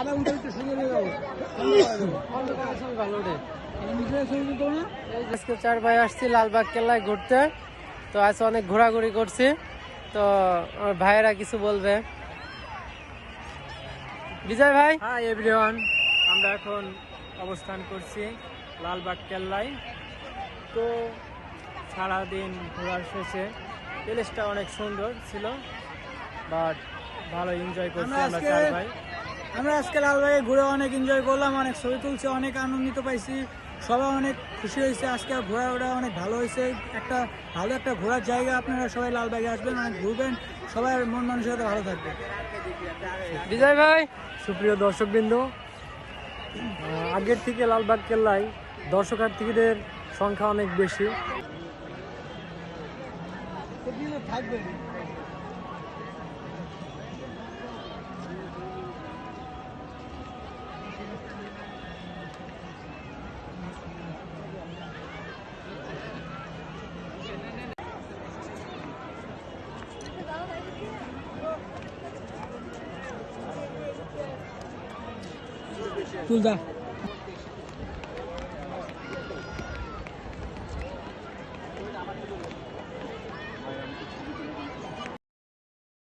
আধা ঘণ্টা একটু হয়ে যাব ভালো আজকে চার ভাই আসছি লালবাগ কেল্লায় ঘুরতে। তো আজ অনেক ঘোরাঘুরি করছি। তো আমার ভাইয়েরা কিছু বলবে। বিজয় ভাই? হাই এভরিওয়ান আমরা এখন অবস্থান করছি লালবাগ কেল্লায়। তো সারাদিন ঘোরার শেষে প্লেসটা অনেক সুন্দর ছিল বাট ভালো এনজয় করছি আমরা চার ভাই। আমরা আজকে লালবাগে ঘুরে অনেক এনজয় করলাম অনেক ছবি তুলছি অনেক আনন্দিত পাইছি। সবাই অনেক খুশি হয়েছে আজকে ঘোরা ওরা অনেক ভালো হয়েছে। একটা ভালো একটা ঘোরার জায়গা আপনারা সবাই লালবাগে আসবেন অনেক ঘুরবেন। সবাই মন মানসিকতা ভালো থাকবে। বিজয় ভাই। সুপ্রিয় দর্শকবৃন্দ আগের থেকে লালবাগ কেল্লায় দর্শকার্থীদের সংখ্যা অনেক বেশি। থাকবে। 是不是？